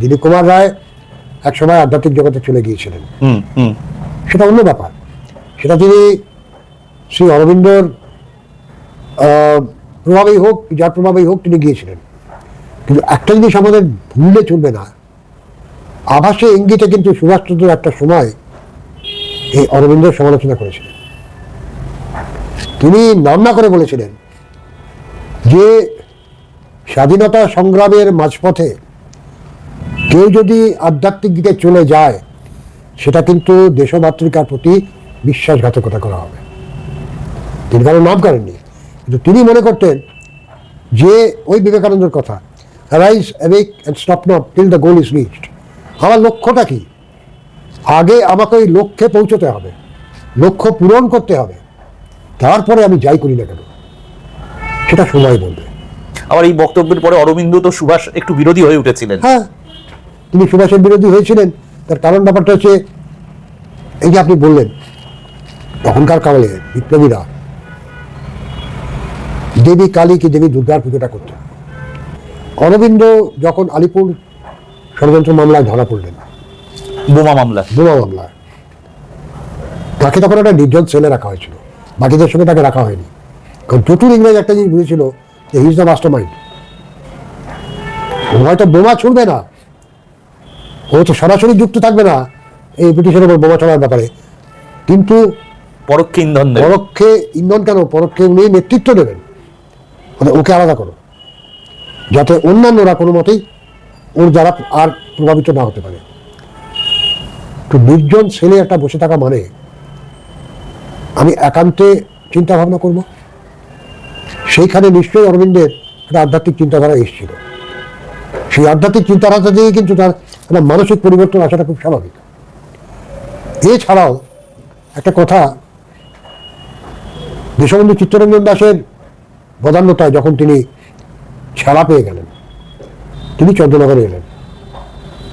দিলীপ কুমার রায় একসময় আধ্যাত্মিক জগতে চলে গিয়েছিলেন। সেটা অন্য ব্যাপার। সেটা তিনি শ্রী অরবিন্দর প্রভাবেই হোক যার প্রভাবেই হোক তিনি গিয়েছিলেন। কিন্তু একটা জিনিস আমাদের ভুললে চলবে না। আভাসে ইঙ্গিতে কিন্তু সুভাষচন্দ্র একটা সময় এই অরবিন্দর সমালোচনা করেছিলেন। তিনি নাম না করে বলেছিলেন যে স্বাধীনতা সংগ্রামের মাঝপথে কেউ যদি আধ্যাত্মিক দিকে চলে যায় সেটা কিন্তু দেশমাতৃকার প্রতি বিশ্বাসঘাতকতা করা হবে। তিনি কারও নাম করেননি। কিন্তু তিনি মনে করতেন যে ওই বিবেকানন্দের কথা rise awake and stop not till the goal is reached আমার লক্ষ্যটা কি? আগে আমাকে ওই লক্ষ্যে পৌঁছতে হবে লক্ষ্য পূরণ করতে হবে। তারপরে আমি যাই করি না কেন? সেটা সময় বলবে। আবার এই বক্তব্যের পরে অরবিন্দ তো সুভাষ একটু বিরোধী হয়ে উঠেছিলেন। হ্যাঁ তিনি সুভাষের বিরোধী হয়েছিলেন তার কারণ ব্যাপারটা হচ্ছে এই যে আপনি বললেন তখনকার কালে বিপ্লবীরা দেবী কালী কি দেবী দুর্গার পুজোটা করতেন অরবিন্দ যখন আলিপুর ষড়যন্ত্র মামলায় ধরা পড়লেন বোমা মামলা। বোমা মামলায় তাকে তখন একটা নির্জন সেলে রাখা হয়েছিল বাকিদের সঙ্গে তাকে রাখা হয়নি। কারণ চতুর ইংরেজ একটা জিনিস বুঝেছিল যে হিজ দ্য মাস্টার মাইন্ড হয়তো বোমা ছুড়বে না ও তো সরাসরি যুক্ত থাকবে না এই ব্রিটিশের উপর বোমা ছড়ার ব্যাপারে। কিন্তু পরোক্ষে ইন্ধন পরোক্ষে ইন্ধন কেন? পরোক্ষে উনি নেতৃত্ব দেবেন। মানে ওকে আলাদা করো। যাতে অন্যান্যরা কোনো মতেই ওর দ্বারা আর প্রভাবিত না হতে পারে। তো নির্জন ছেলে একটা বসে থাকা মানে আমি একান্তে চিন্তা ভাবনা করব। সেইখানে নিশ্চয়ই অরবিন্দের একটা আধ্যাত্মিক চিন্তাধারা এসেছিল। সেই আধ্যাত্মিক চিন্তাধারা দিয়ে কিন্তু তার একটা মানসিক পরিবর্তন আসাটা খুব স্বাভাবিক। এছাড়াও একটা কথা, দেশবন্ধু চিত্তরঞ্জন দাসের বদান্যতায় যখন তিনি ছাড়া পেয়ে গেলেন, তিনি চন্দ্রনগরে এলেন।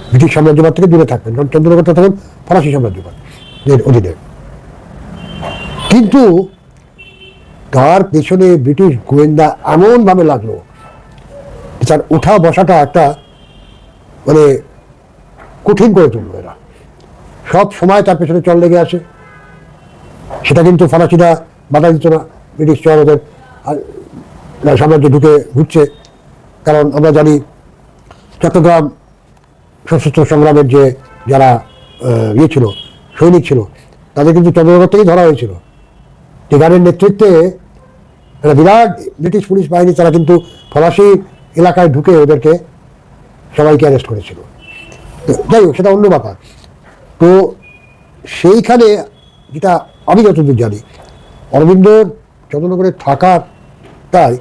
ব্রিটিশ সাম্রাজ্যবাদ থেকে দূরে থাকবেন, কারণ চন্দ্রনগরটা তখন ফরাসি সাম্রাজ্যবাদ, এর অধীনে। কিন্তু তার পেছনে ব্রিটিশ গোয়েন্দা এমনভাবে লাগল তার ওঠা বসাটা একটা মানে কঠিন করে তুললো এরা। সব সময় তার পেছনে চল লেগে আসে সেটা কিন্তু ফরাসিরা বাধা দিত না, ব্রিটিশ চল চরদের সাম্রাজ্যে ঢুকে ঘুরছে। কারণ আমরা জানি চট্টগ্রাম সশস্ত্র সংগ্রামের যে, যারা ইয়ে ছিল, সৈনিক ছিল, তাদের কিন্তু চন্দ্রনগর থেকেই ধরা হয়েছিল। টিগারের নেতৃত্বে একটা বিরাট ব্রিটিশ পুলিশ বাহিনী, তারা কিন্তু ফরাসি এলাকায় ঢুকে ওদেরকে সবাইকে অ্যারেস্ট করেছিল। যাই হোক, সেটা অন্য ব্যাপার। তো সেইখানে যেটা আমি যতদূর জানি অরবিন্দর চন্দ্রনগরে থাকাটাই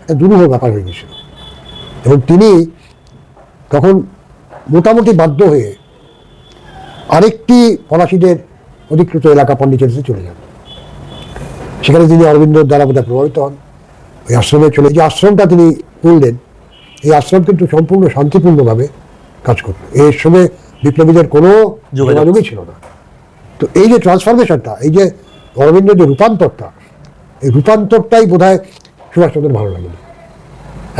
একটা দুরূহ ব্যাপার হয়ে গেছিল। এবং তিনি তখন মোটামুটি বাধ্য হয়ে আরেকটি ফরাসিদের অধিকৃত এলাকা পন্ডিচেরিতে চলে যান। সেখানে তিনি অরবিন্দর দ্বারা বোধহয় প্রভাবিত হন। ওই আশ্রমে চলে, যে আশ্রমটা তিনি তুললেন এই আশ্রম কিন্তু সম্পূর্ণ শান্তিপূর্ণভাবে কাজ করত। এর সঙ্গে বিপ্লবীদের কোনো যোগাযোগই ছিল না। তো এই যে ট্রান্সফরমেশনটা এই যে অরবিন্দের যে রূপান্তরটা এই রূপান্তরটাই বোধ হয় সুভাষচন্দ্রের ভালো লাগেনি।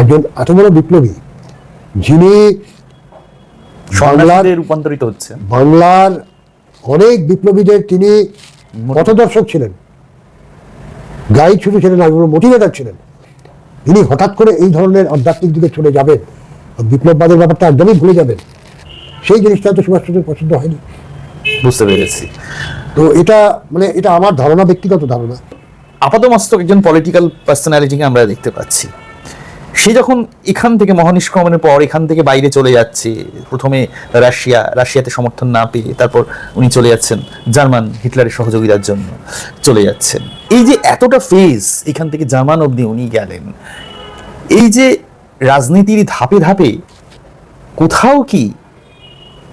একজন এত বড় বিপ্লবী যিনি বাংলার রূপান্তরিত হচ্ছে। বাংলার অনেক বিপ্লবীদের তিনি পথদর্শক ছিলেন গাইড শুধু ছিলেন না মোটিভেটার ছিলেন। তিনি হঠাৎ করে এই ধরনের আধ্যাত্মিক দিকে চলে যাবেন। বিপ্লববাদের ব্যাপারটা একদমই ভুলে যাবেন। সেই জিনিসটা তো সুভাষচন্দ্রের পছন্দ হয়নি। বুঝতে পেরেছি। তো এটা মানে এটা আমার ধারণা ব্যক্তিগত ধারণা। আপাতমস্তক একজন পলিটিক্যাল পার্সোনালিটিকে আমরা দেখতে পাচ্ছি। সে যখন এখান থেকে মহানিষ্ক্রমণের পর এখান থেকে বাইরে চলে যাচ্ছে প্রথমে রাশিয়া রাশিয়াতে সমর্থন না পেয়ে তারপর উনি চলে যাচ্ছেন জার্মান হিটলারের সহযোগিতার জন্য চলে যাচ্ছেন। এই যে এতটা ফেজ এখান থেকে জার্মান অবধি উনি গেলেন এই যে রাজনীতির ধাপে ধাপে কোথাও কি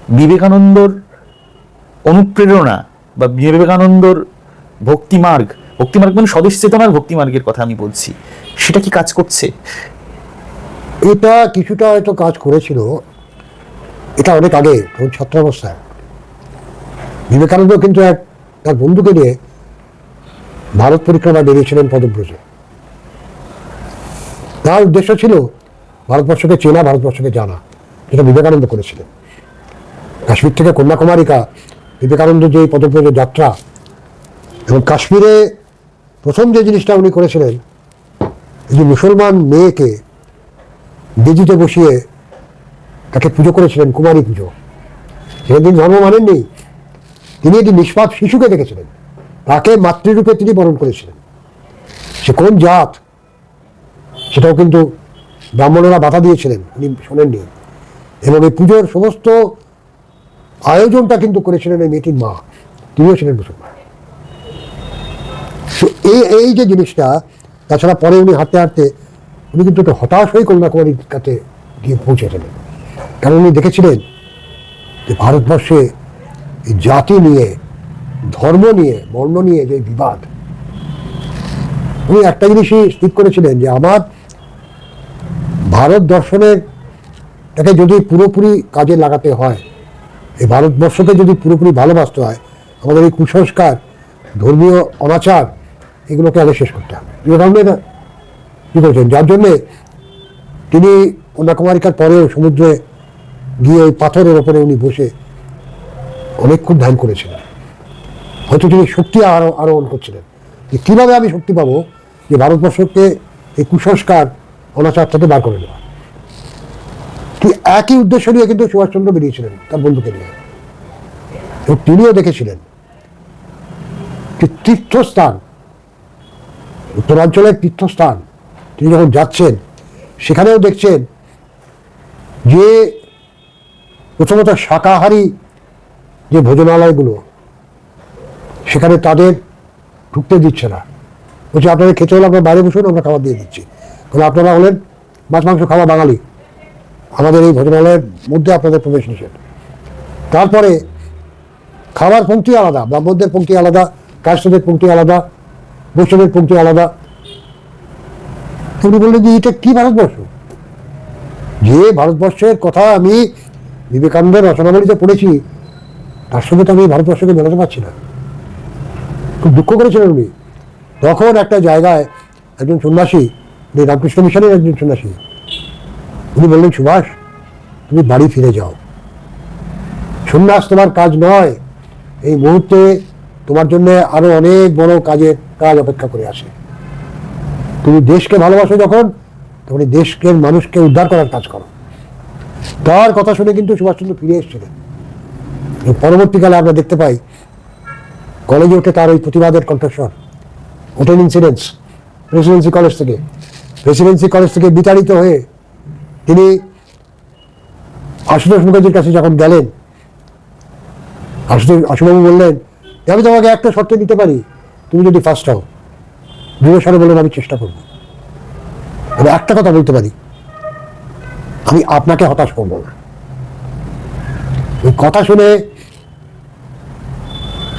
বিবেকানন্দর অনুপ্রেরণা বা বিবেকানন্দর ভক্তিমার্গ ভক্তিমার্গ মানে স্বদেশ চেতনার ভক্তিমার্গের কথা আমি বলছি, সেটা কি কাজ করছে? এটা কিছুটা হয়তো কাজ করেছিল, এটা অনেক আগে তখন ছাত্রাবস্থায় বিবেকানন্দ কিন্তু এক, তার বন্ধুকে নিয়ে ভারত পরিক্রমা বেরিয়েছিলেন পদব্রজে। তার উদ্দেশ্য ছিল ভারতবর্ষকে চেনা, ভারতবর্ষকে জানা। যেটা বিবেকানন্দ করেছিলেন। কাশ্মীর থেকে কন্যাকুমারিকা বিবেকানন্দ যে পদব্রজ যাত্রা, এবং কাশ্মীরে প্রথম যে জিনিসটা উনি করেছিলেন যে মুসলমান মেয়েকে বেদিতে বসিয়ে তাকে পুজো করেছিলেন, কুমারী পুজো। সেখানে তিনি ধর্ম মানেননি। তিনি একটি নিষ্পাপ শিশুকে দেখেছিলেন। তাকে মাতৃরূপে তিনি বরণ করেছিলেন। সে কোন জাত, সেটাও কিন্তু ব্রাহ্মণেরা বাধা দিয়েছিলেন, উনি শোনেননি। এবং এই পুজোর সমস্ত আয়োজনটা কিন্তু করেছিলেন এই মেয়েটির মা, তিনিও ছিলেন মুসলমান। এই এই যে জিনিসটা, তাছাড়া পরে উনি হাঁটতে হাঁটতে, উনি কিন্তু একটু হতাশ হয়ে কন্যাকুমারীর কাছে গিয়ে পৌঁছেছিলেন। কারণ উনি দেখেছিলেন যে ভারতবর্ষে জাতি নিয়ে, ধর্ম নিয়ে, বর্ণ নিয়ে যে বিবাদ, উনি একটা জিনিসই স্থির করেছিলেন যে আমার ভারত দর্শনের তাকে যদি পুরোপুরি কাজে লাগাতে হয়, এই ভারতবর্ষকে যদি পুরোপুরি ভালোবাসতে হয়, আমাদের এই কুসংস্কার, ধর্মীয় অনাচার, এগুলোকে আগে শেষ করতে হবে। বিবেকানন্দ কী করেছেন যার জন্যে তিনি কন্যাকুমারিকার পরেও সমুদ্রে গিয়ে ওই পাথরের ওপরে উনি বসে অনেকক্ষণ ধ্যান করেছিলেন। হয়তো তিনি শক্তি আরও আরোহণ করছিলেন। যে কীভাবে আমি শক্তি পাবো? যে ভারতবর্ষকে এই কুসংস্কার অনাচার থেকে বার করে নেওয়া। কি একই উদ্দেশ্য নিয়ে কিন্তু সুভাষচন্দ্র বেরিয়েছিলেন তার বন্ধুকে নিয়ে। এবং তিনিও দেখেছিলেন যে তীর্থস্থান, উত্তরাঞ্চলের তীর্থস্থান, তিনি যখন যাচ্ছেন, সেখানেও দেখছেন যে প্রথমত শাকাহারী যে ভোজনালয়গুলো, সেখানে তাদের ঢুকতে দিচ্ছে না। বলছে, আপনাদের খেতে হলে আপনার বাইরে বসুন আমরা খাবার দিয়ে দিচ্ছি। কারণ আপনারা হলেন মাছ, মাংস খাওয়া বাঙালি। আমাদের এই ভোজনালয়ের মধ্যে আপনাদের প্রবেশ নিষেধ। তারপরে খাবার পঙ্ক্তি আলাদা, ব্রাহ্মণদের পঙ্ক্তি আলাদা কাষ্টদের পঙ্ক্তি আলাদা, বৈষ্ণবের পঙ্ক্তি আলাদা। উনি বললেন যে, এটা কি ভারতবর্ষ? যে ভারতবর্ষের কথা আমি বিবেকানন্দের রচনাবলীতে পড়েছি, তার সঙ্গে তো আমি ভারতবর্ষকে মেলাতে পারছি না। খুব দুঃখ করেছিলেন উনি। তখন একটা জায়গায় একজন সন্ন্যাসী উনি রামকৃষ্ণ মিশনের একজন সন্ন্যাসী। উনি বললেন, সুভাষ, তুমি বাড়ি ফিরে যাও। সন্ন্যাস, তোমার কাজ নয়। এই মুহূর্তে তোমার জন্য আরও অনেক বড় কাজের কাজ অপেক্ষা করে আসে তুমি দেশকে ভালোবাসো যখন, তখন দেশকে, মানুষকে উদ্ধার করার কাজ করো। তার কথা শুনে কিন্তু সুভাষচন্দ্র ফিরে এসেছিলেন। পরবর্তীকালে আমরা দেখতে পাই, কলেজে উঠে তার ওই প্রতিবাদের কণ্ঠস্বর ওটেন ইনসিডেন্টস প্রেসিডেন্সি কলেজ থেকে। প্রেসিডেন্সি কলেজ থেকে বিতাড়িত হয়ে তিনি আশুতোষ মুখার্জির কাছে যখন গেলেন, আশুতোষ, আশুবাবু বললেন, আমি তোমাকে একটা শর্ত দিতে পারি, তুমি যদি ফার্স্ট হও দৃঢ় স্বরে বললেন আমি চেষ্টা করব। আমি একটা কথা বলতে পারি, আমি আপনাকে হতাশ করব না। ওই কথা শুনে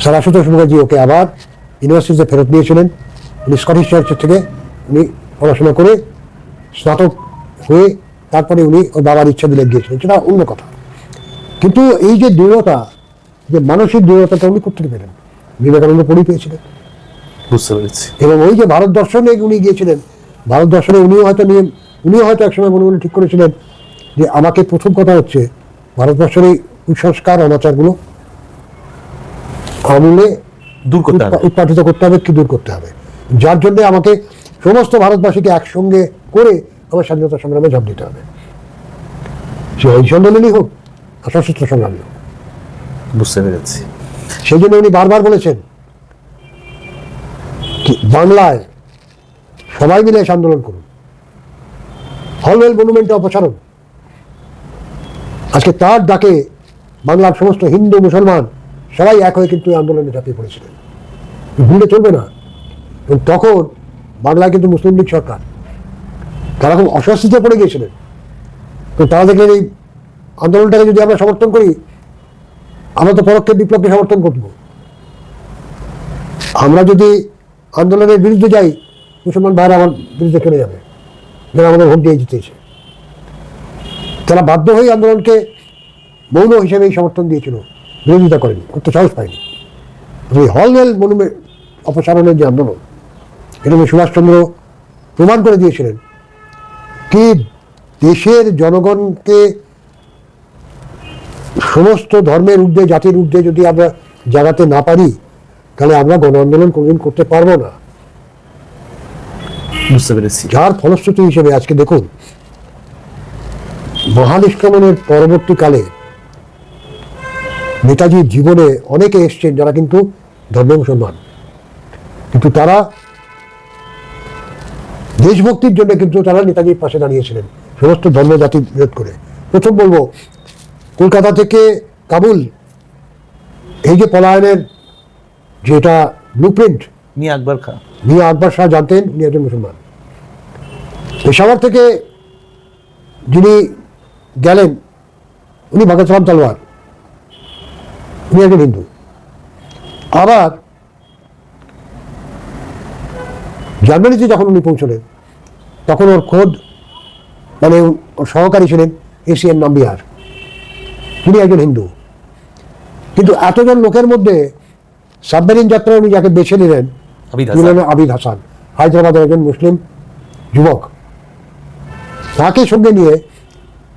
স্যার আশুতোষ মুখার্জি ওকে আবার ইউনিভার্সিটিতে ফেরত নিয়েছিলেন, উনি স্কটিশ চার্চের থেকে, উনি পড়াশোনা করে স্নাতক হয়ে তারপরে উনি ওর বাবার ইচ্ছা দিলে গিয়েছিলেন সেটা অন্য কথা। কিন্তু এই যে দৃঢ়তা যে মানসিক দৃঢ়তাটা উনি করতে পেরেন বিবেকানন্দ পড়ি পেয়েছিলেন। বুঝতে পেরেছি। এবং ওই যে ভারত দর্শনে উনি গিয়েছিলেন ভারত দর্শনে উনিও হয়তো নিয়ে উনিও হয়তো একসময় মনে মনে ঠিক করেছিলেন যে আমাকে প্রথম কথা হচ্ছে ভারতবর্ষের এই কুসংস্কার অনাচারগুলো আমূলে দূর করতে হবে। উৎপাদিত করতে হবে কি দূর করতে হবে? যার জন্য আমাকে সমস্ত ভারতবাসীকে একসঙ্গে করে আমার স্বাধীনতা সংগ্রামে ঝাঁপ দিতে হবে। সে ঐশ আন্দোলনই হোক আর সশস্ত্র সংগ্রামী হোক। বুঝতে পেরেছি। সেই জন্য উনি বারবার বলেছেন বাংলায় সবাই মিলে এসে আন্দোলন করুন। হলওয়েল মনুমেন্টে অপসারণ। আজকে তার ডাকে বাংলার সমস্ত হিন্দু মুসলমান সবাই এক হয়ে কিন্তু আন্দোলনে ঝাঁপিয়ে পড়েছিলেন। ভুলে চলবে না। তখন বাংলায় কিন্তু মুসলিম লীগ সরকার। তারা খুব অস্বস্তিতে পড়ে গিয়েছিলেন। তো তারা দেখলেন এই আন্দোলনটাকে যদি আমরা সমর্থন করি, আমরা তো পরোক্ষে বিপ্লবকে সমর্থন করব। আমরা যদি আন্দোলনের বিরুদ্ধে যাই, মুসলমান ভাইরা আমার বিরুদ্ধে চলে যাবে। যারা আমাদের ভোট দিয়ে জিতেছে তারা বাধ্য হয়ে আন্দোলনকে মৌন হিসেবেই সমর্থন দিয়েছিল। বিরোধিতা করেনি করতে সাহস পায়নি। হলওয়েল মনুমেন্ট অপসারণের যে আন্দোলন নিয়ে সুভাষচন্দ্র প্রমাণ করে দিয়েছিলেন কি দেশের জনগণকে সমস্ত ধর্মের ঊর্ধ্বে জাতির ঊর্ধ্বে যদি আমরা জাগাতে না পারি তাহলে আমরা গণ আন্দোলন কোনোদিন করতে পারব না। বুঝতে পেরেছি। যার ফলশ্রুতি হিসেবে আজকে দেখুন মহানিষ্ক্রমণের পরবর্তীকালে নেতাজির জীবনে অনেকে এসছেন যারা কিন্তু ধর্ম মুসলমান। কিন্তু তারা দেশভক্তির জন্য কিন্তু তারা নেতাজির পাশে দাঁড়িয়েছিলেন। সমস্ত ধর্ম জাতি বিরোধ করে। প্রথম বলব কলকাতা থেকে কাবুল এই যে পলায়নের যেটা ব্লুপ্রিন্ট মিয়া আকবর খা। মিয়া আকবর শাহ জানতেন উনি একজন মুসলমান। পেশাওয়ার থেকে যিনি গেলেন উনি ভগৎ রাম তলোয়ার। উনি একজন হিন্দু। আবার জার্মানিতে যখন উনি পৌঁছলেন তখন ওর খোদ মানে ওর সহকারী ছিলেন এশিয়ান নাম্বিয়ার। তিনি একজন হিন্দু। কিন্তু এতজন লোকের মধ্যে সাবমেরিন যাত্রায় উনি যাকে বেছে নিলেন আবিদ হাসান। হলেন আবিদ হাসান। হায়দ্রাবাদের একজন মুসলিম যুবক। তাকে সঙ্গে নিয়ে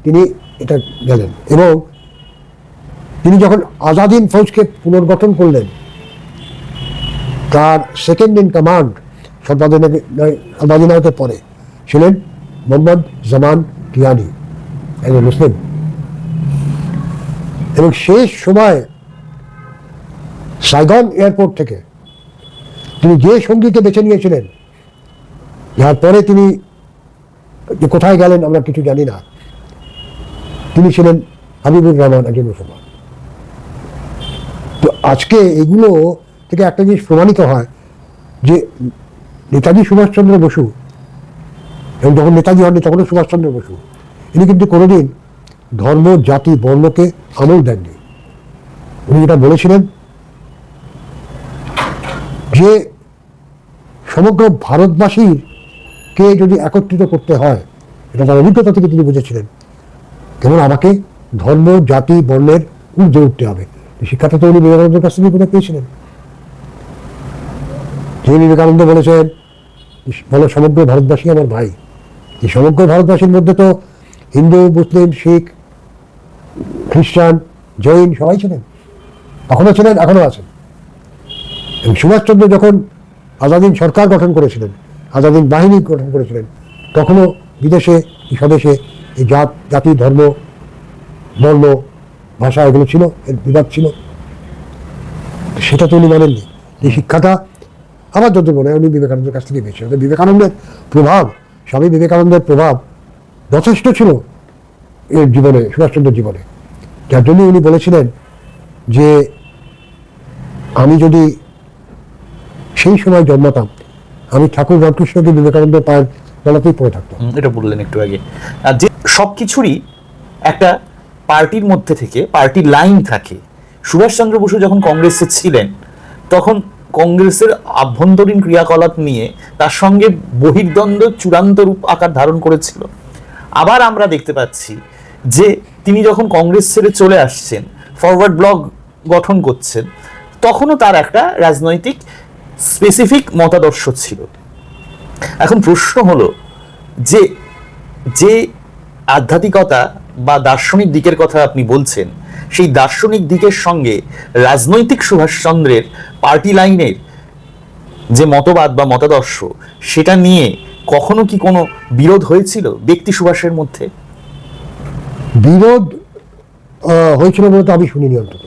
তিনি এটা গেলেন এবং তিনি যখন আজাদিন ফৌজকে পুনর্গঠন করলেন তার সেকেন্ড ইন কমান্ড সর্বাধিনায়কের পরে ছিলেন মোহাম্মদ জামান টিয়ানি একজন মুসলিম। এবং শেষ সময় সাইগন এয়ারপোর্ট থেকে তিনি যে সঙ্গীকে বেছে নিয়েছিলেন, যার পরে তিনি কোথায় গেলেন আমরা কিছু জানি না, তিনি ছিলেন হাবিবুর রহমান একজন মুসলমান। তো আজকে এগুলো থেকে একটা জিনিস প্রমাণিত হয় যে নেতাজি সুভাষচন্দ্র বসু। এবং যখন নেতাজি হননি, তখনও সুভাষচন্দ্র বসু। ইনি কিন্তু কোনোদিন ধর্ম, জাতি, বর্ণকে আমল দেননি। উনি যেটা বলেছিলেন, যে সমগ্র ভারতবাসীর কে যদি একত্রিত করতে হয়, এটা তার অভিজ্ঞতা থেকে তিনি বুঝেছিলেন। কেবল আমাকে ধর্ম, জাতি, বর্ণের ঊর্ধ্বে উঠতে হবে। শিক্ষাটা তো উনি বিবেকানন্দের কাছ থেকে বোধহয় পেয়েছিলেন। তিনি বিবেকানন্দ বলেছেন বলো সমগ্র ভারতবাসী আমার ভাই। এই সমগ্র ভারতবাসীর মধ্যে তো হিন্দু, মুসলিম, শিখ, খ্রিস্টান, জৈন সবাই ছিলেন। তখনও ছিলেন এখনও আছেন। এবং সুভাষচন্দ্র যখন আজাদিন সরকার গঠন করেছিলেন, আজাদিন বাহিনী গঠন করেছিলেন, তখনও বিদেশে স্বদেশে এই জাত, জাতি, ধর্ম, বর্ণ, ভাষা এগুলো ছিল, এর বিবাদ ছিল। সেটা তো উনি মানেননি। এই শিক্ষাটা আমার যত মনে হয় উনি বিবেকানন্দের কাছ থেকে পেয়েছেন বিবেকানন্দের প্রভাব, স্বামী বিবেকানন্দের প্রভাব যথেষ্ট ছিল এর জীবনে, সুভাষচন্দ্রের জীবনে। যার জন্য উনি বলেছিলেন যে, আমি যদি সেই সময় জন্মাতাম, আমি ঠাকুর রামকৃষ্ণকে বিবেকানন্দের পায়ের তলাতেই পড়ে থাকতাম। এটা বললেন একটু আগে। আর যে সবকিছুরই একটা পার্টির মধ্যে থেকে, পার্টির লাইন থাকে। সুভাষচন্দ্র বসু যখন কংগ্রেসে ছিলেন, তখন কংগ্রেসের আভ্যন্তরীণ ক্রিয়াকলাপ নিয়ে তার সঙ্গে বহির্দ্বন্দ্ব চূড়ান্ত রূপ আকার ধারণ করেছিল। আবার আমরা দেখতে পাচ্ছি যে তিনি যখন কংগ্রেস ছেড়ে চলে আসছেন ফরওয়ার্ড ব্লক গঠন করছেন, তখনও তার একটা রাজনৈতিক স্পেসিফিক মতাদর্শ ছিল। এখন প্রশ্ন হলো যে যে আধ্যাত্মিকতা বা দার্শনিক দিকের কথা আপনি বলছেন সেই দার্শনিক দিকের সঙ্গে রাজনৈতিক সুভাষচন্দ্রের পার্টি লাইনের যে মতবাদ বা মতাদর্শ, সেটা নিয়ে কখনো কি কোনো বিরোধ হয়েছিল ব্যক্তি সুভাষের মধ্যে? বিরোধ হয়েছিল বলে তো আমি শুনিনি অন্তত।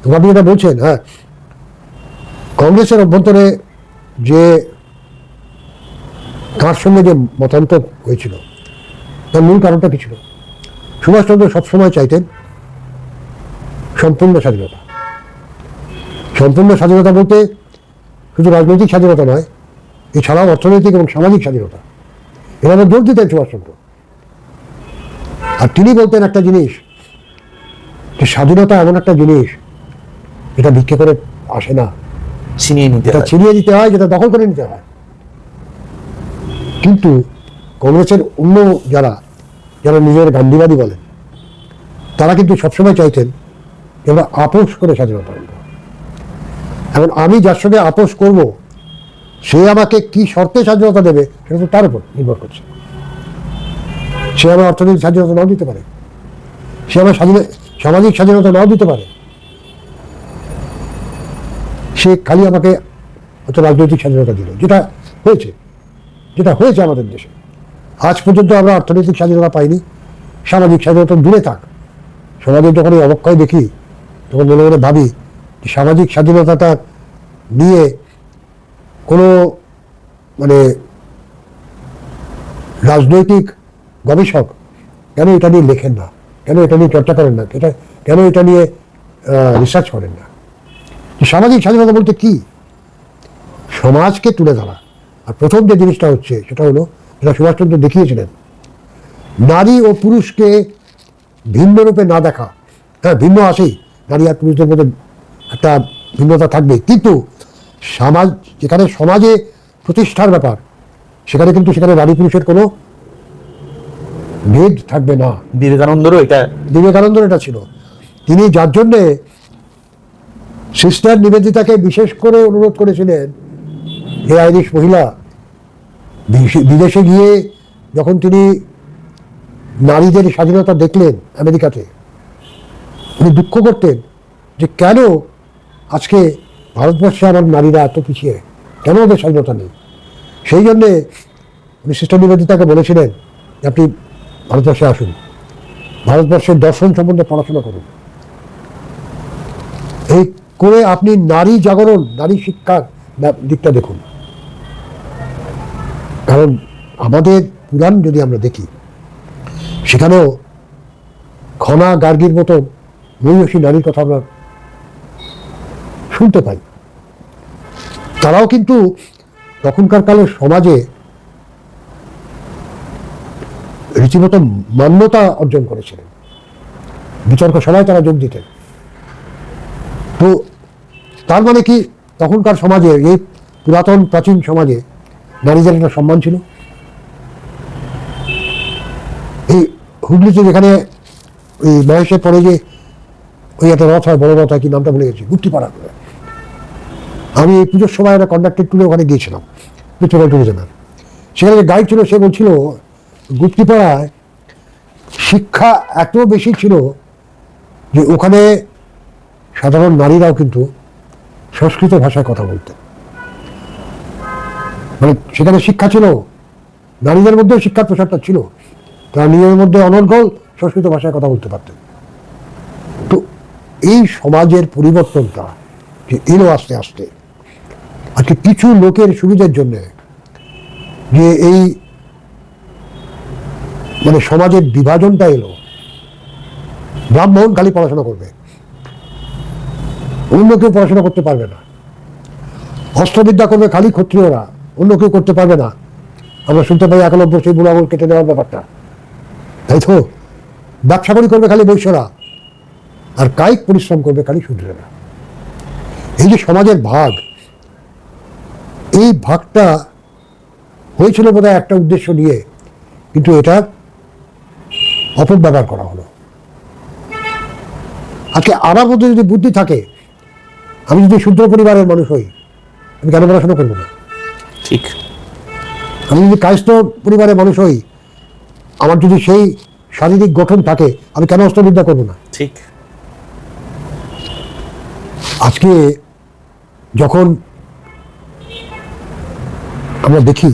তো আপনি যেটা বলছেন হ্যাঁ কংগ্রেসের অভ্যন্তরে যে তার সঙ্গে যে মতান্তর হয়েছিল, তার মূল কারণটা কি ছিল? সুভাষচন্দ্র সবসময় চাইতেন সম্পূর্ণ স্বাধীনতা। সম্পূর্ণ স্বাধীনতা বলতে শুধু রাজনৈতিক স্বাধীনতা নয় এছাড়াও অর্থনৈতিক এবং সামাজিক স্বাধীনতা। এভাবে জোর দিতেন সুভাষচন্দ্র আর তিনি বলতেন একটা জিনিস যে স্বাধীনতা এমন একটা জিনিস এটা ভিক্ষে করে আসে না। ছিনিয়ে নিতে এটা। ছিনিয়ে দিতে হয় যেটা দখল করে নিতে হয়। কিন্তু কংগ্রেসের অন্য যারা যারা নিজের গান্ধীবাদী বলেন তারা কিন্তু সবসময় চাইতেন আমরা আপোষ করে স্বাধীনতা আনব এখন আমি যার সঙ্গে আপোষ করব, সে আমাকে কি শর্তে স্বাধীনতা দেবে সেটা তো তার উপর নির্ভর করছে। সে আমার অর্থনৈতিক স্বাধীনতা নাও দিতে পারে। সে আমার স্বাধীন, সামাজিক স্বাধীনতা নাও দিতে পারে। সে খালি আমাকে হয়তো রাজনৈতিক স্বাধীনতা দিল, যেটা হয়েছে যেটা হয়েছে আমাদের দেশে। আজ পর্যন্ত আমরা অর্থনৈতিক স্বাধীনতা পাইনি, সামাজিক স্বাধীনতা দূরে থাক। সমাজের যখন এই অবক্ষয় দেখি তখন মনে মনে ভাবি যে সামাজিক স্বাধীনতাটা নিয়ে কোনো মানে রাজনৈতিক গবেষক কেন এটা নিয়ে লেখেন না? কেন এটা নিয়ে চর্চা করেন না? এটা কেন এটা নিয়ে রিসার্চ করেন না? সামাজিক স্বাধীনতা বলতে কি? সমাজকে তুলে ধরা। আর প্রথম যে জিনিসটা হচ্ছে সেটা হলো, যেটা সুভাষচন্দ্র দেখিয়েছিলেন, নারী ও পুরুষকে ভিন্ন রূপে না দেখা। হ্যাঁ ভিন্ন আসেই। নারী আর পুরুষদের মধ্যে একটা ভিন্নতা থাকবে। কিন্তু সমাজ যেখানে সমাজে প্রতিষ্ঠার ব্যাপার সেখানে কিন্তু সেখানে নারী পুরুষের কোনো ভেদ থাকবে না। বিবেকানন্দেরও এটা এটা ছিল। তিনি যার জন্যে সিস্টার নিবেদিতাকে বিশেষ করে অনুরোধ করেছিলেন এই আইরিশ মহিলা বিদেশে গিয়ে যখন তিনি নারীদের স্বাধীনতা দেখলেন আমেরিকাতে উনি দুঃখ করতেন যে কেন আজকে ভারতবর্ষে আমার নারীরা এত পিছিয়ে? কেন ওদের স্বাধীনতা নেই? সেই জন্যে উনি সিস্টার নিবেদিতাকে বলেছিলেন যে আপনি ভারতবর্ষে আসুন। ভারতবর্ষের দর্শন সম্বন্ধে পড়াশোনা করুন। এই করে আপনি নারী জাগরণ, নারী শিক্ষার দিকটা দেখুন। কারণ আমাদের পুরাণ যদি আমরা দেখি, সেখানেও খনা গার্গীর মতো মহিষী নারীর কথা আমরা শুনতে পাই। তারাও কিন্তু তখনকার কালে সমাজে রীতিমতো মান্যতা অর্জন করেছিলেন। বিতর্ক সভায় তারা যোগ দিতেন। তো তার মানে কি তখনকার সমাজে, এই পুরাতন প্রাচীন সমাজে নারীদের একটা সম্মান ছিল? এই হুগলিতে যেখানে ওই মহেশের পরে যে ওই একটা রথ হয়, বড় রথ হয়, কি নামটা ভুলে গেছি গুপ্তিপাড়া আমি এই পুজোর সময় একটা কন্ডাক্টেড ট্যুরে ওখানে গিয়েছিলাম পৃথ্বীরাজ ট্যুরিজমের সেখানে যে গাইড ছিল, সে বলছিল গুপ্তিপাড়ায় শিক্ষা এত বেশি ছিল যে ওখানে সাধারণ নারীরাও কিন্তু সংস্কৃত ভাষায় কথা বলতেন। মানে সেখানে শিক্ষা ছিল, নারীদের মধ্যেও শিক্ষার প্রসারটা ছিল। তারা নিজের মধ্যে অনর্গল সংস্কৃত ভাষায় কথা বলতে পারতেন। এই সমাজের পরিবর্তনটা যে এলো আস্তে আস্তে। আজকে কিছু লোকের সুবিধার জন্যে যে এই মানে সমাজের বিভাজনটা এলো, ব্রাহ্মণ খালি পড়াশোনা করবে। অন্য কেউ পড়াশোনা করতে পারবে না। অস্ত্রবিদ্যা করবে খালি ক্ষত্রিয়রা, অন্য কেউ করতে পারবে না। আমরা শুনতে পাই একলব্য সেই বুড়ো আঙুল কেটে নেওয়ার ব্যাপারটা। তাই তো? ব্যবসা করি করবে খালি বৈশ্যরা। আর কায়িক পরিশ্রম করবে খালি শূদ্রেরা এই যে সমাজের ভাগ এই ভাগটা হয়েছিল বোধহয় একটা উদ্দেশ্য নিয়ে কিন্তু এটা অপব্যবহার করা হলো। আজকে আমার মধ্যে যদি বুদ্ধি থাকে আমি যদি শূদ্র পরিবারের মানুষ হই আমি কেন পড়াশোনা করব না? ঠিক। আমি যদি কায়স্থ পরিবারের মানুষ হই আমার যদি সেই শারীরিক গঠন থাকে আমি কেন অস্ত্রবিদ্যা করব না? ঠিক। আজকে যখন আমরা দেখি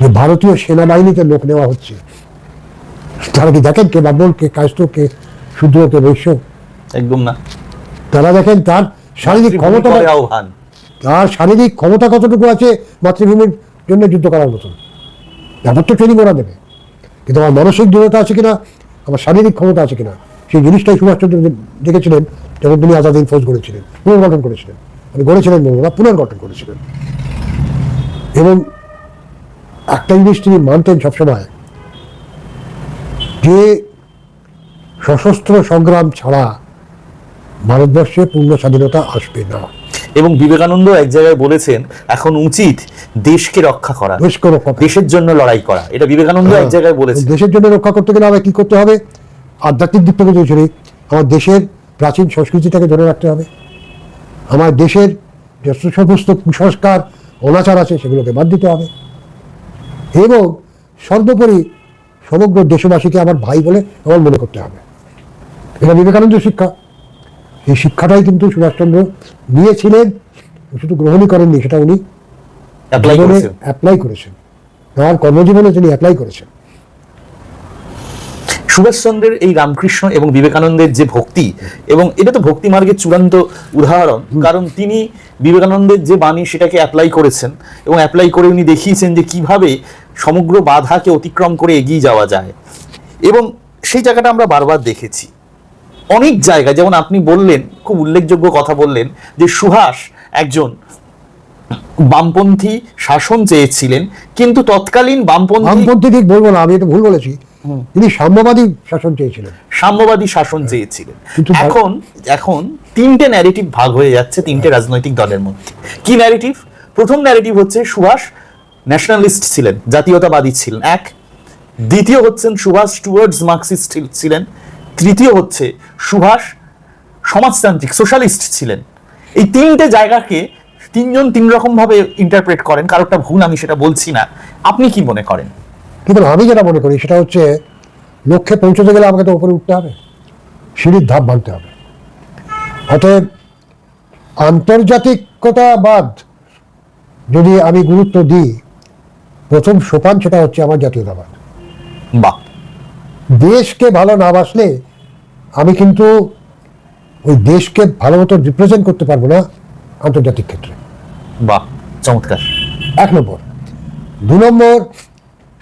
যে ভারতীয় সেনাবাহিনীতে লোক নেওয়া হচ্ছে তারা কি দেখেন কে ব্রাহ্মণ কে কায়স্থ কে শূদ্র কে বৈশ্য? একদম না। তারা দেখেন তার শারীরিক ক্ষমতা আহ্বান। তার শারীরিক ক্ষমতা কতটুকু আছে মাতৃভূমির জন্য যুদ্ধ করার মতন। ব্যাপার তো ট্রেনিং ওরা দেবে। কিন্তু আমার মানসিক দৃঢ়তা আছে কিনা আমার শারীরিক ক্ষমতা আছে কিনা সেই জিনিসটাই সুভাষচন্দ্র দেখেছিলেন যখন তিনি আজাদ ফৌজ গড়েছিলেন পুনর্গঠন করেছিলেন। মানে গড়েছিলেন বলব না পুনর্গঠন করেছিলেন। এবং একটা জিনিস তিনি মানতেন সবসময় যে সশস্ত্র সংগ্রাম ছাড়া ভারতবর্ষে পূর্ণ স্বাধীনতা আসবে না। এবং বিবেকানন্দ এক জায়গায় বলেছেন এখন উচিত দেশকে রক্ষা করা দেশের জন্য লড়াই করা। এটা বিবেকানন্দ এক জায়গায় বলেছেন। দেশের জন্য রক্ষা করতে গেলে আমায় কি করতে হবে? আধ্যাত্মিক দিক থেকে শুনি আমার দেশের প্রাচীন সংস্কৃতিটাকে ধরে রাখতে হবে। আমার দেশের যে সমস্ত কুসংস্কার অনাচার আছে সেগুলোকে বাদ দিতে হবে। এবং সর্বোপরি সমগ্র দেশবাসীকে আমার ভাই বলে আমার মনে করতে হবে। এটা বিবেকানন্দ শিক্ষা। এই শিক্ষাটাই কিন্তু সুভাষচন্দ্র নিয়েছিলেন শুধু গ্রহণই করেননি সেটা উনি অ্যাপ্লাই জীবনে করেছেন। অ্যাপ্লাই করেছেন। তার কর্মজীবনে তিনি অ্যাপ্লাই করেছেন। সুভাষচন্দ্রের এই রামকৃষ্ণ এবং বিবেকানন্দের যে ভক্তি এবং এটা তো ভক্তি মার্গের চূড়ান্ত উদাহরণ কারণ তিনি বিবেকানন্দের যে বাণী সেটাকে অ্যাপ্লাই করেছেন এবং অ্যাপ্লাই করে উনি দেখিয়েছেন যে কীভাবে সমগ্র বাধাকে অতিক্রম করে এগিয়ে যাওয়া যায়। এবং সেই জায়গাটা আমরা বারবার দেখেছি। অনেক জায়গায় যেমন আপনি বললেন খুব উল্লেখযোগ্য কথা বললেন যে সুভাষ একজন বামপন্থী শাসন চেয়েছিলেন কিন্তু তৎকালীন বামপন্থী বামপন্থী ঠিক বলব না আমি এটা ভুল বলেছি। তিনি সাম্যবাদী শাসন চেয়েছিলেন। সাম্যবাদী শাসন চেয়েছিলেন। এখন এখন তিনটে ন্যারেটিভ ভাগ হয়ে যাচ্ছে তিনটে রাজনৈতিক দলের মধ্যে। কি ন্যারেটিভ প্রথম ন্যারেটিভ হচ্ছে সুভাষ ন্যাশনালিস্ট ছিলেন জাতীয়তাবাদী ছিলেন এক। দ্বিতীয় হচ্ছেন সুভাষ টুয়ার্ডস মার্কসিস্ট ছিলেন। তৃতীয় হচ্ছে সুভাষ সমাজতান্ত্রিক সোশ্যালিস্ট ছিলেন। এই তিনটে জায়গাকে তিনজন তিন রকম ভাবে ইন্টারপ্রেট করেন কারোরটা ভুল আমি সেটা বলছি না। আপনি কি মনে করেন? কিন্তু আমি যেটা মনে করি সেটা হচ্ছে লক্ষ্যে পৌঁছতে গেলে আমাকে তো উপরে উঠতে হবে সিঁড়ির ধাপ ভাঙতে হবে। অতএব আন্তর্জাতিকতাবাদ যদি আমি গুরুত্ব দিই প্রথম সোপান সেটা হচ্ছে আমার জাতীয়তাবাদ। বাহ। দেশকে ভালো না বাসলে আমি কিন্তু ওই দেশকে ভালো মতো রিপ্রেজেন্ট করতে পারব না আন্তর্জাতিক ক্ষেত্রে। বাহ চমৎকার। এক নম্বর। দু নম্বর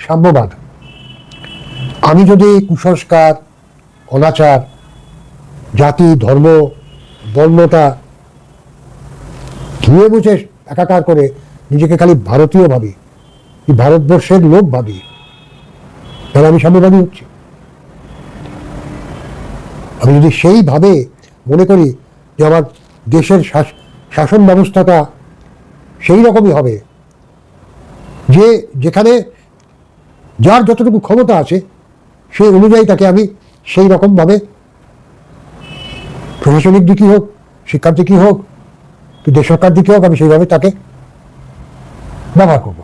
সাম্যবাদ। আমি যদি কুসংস্কার, অনাচার, জাতি, ধর্ম, বর্ণতা ধুয়ে মুছে একাকার করে নিজেকে খালি ভারতীয় ভাবি ভারতবর্ষের লোক ভাবি, তাহলে আমি সাম্যবাদী হচ্ছি। আমি যদি সেইভাবে মনে করি যে আমার দেশের শাসন ব্যবস্থাটা সেই রকমই হবে, যে যেখানে যার যতটুকু ক্ষমতা আছে, সেই অনুযায়ী তাকে আমি সেই রকমভাবে প্রশাসনিক দিকই হোক, শিক্ষার দিকই হোক কি বেসরকার দিকে হোক, আমি সেইভাবে তাকে ব্যবহার করব।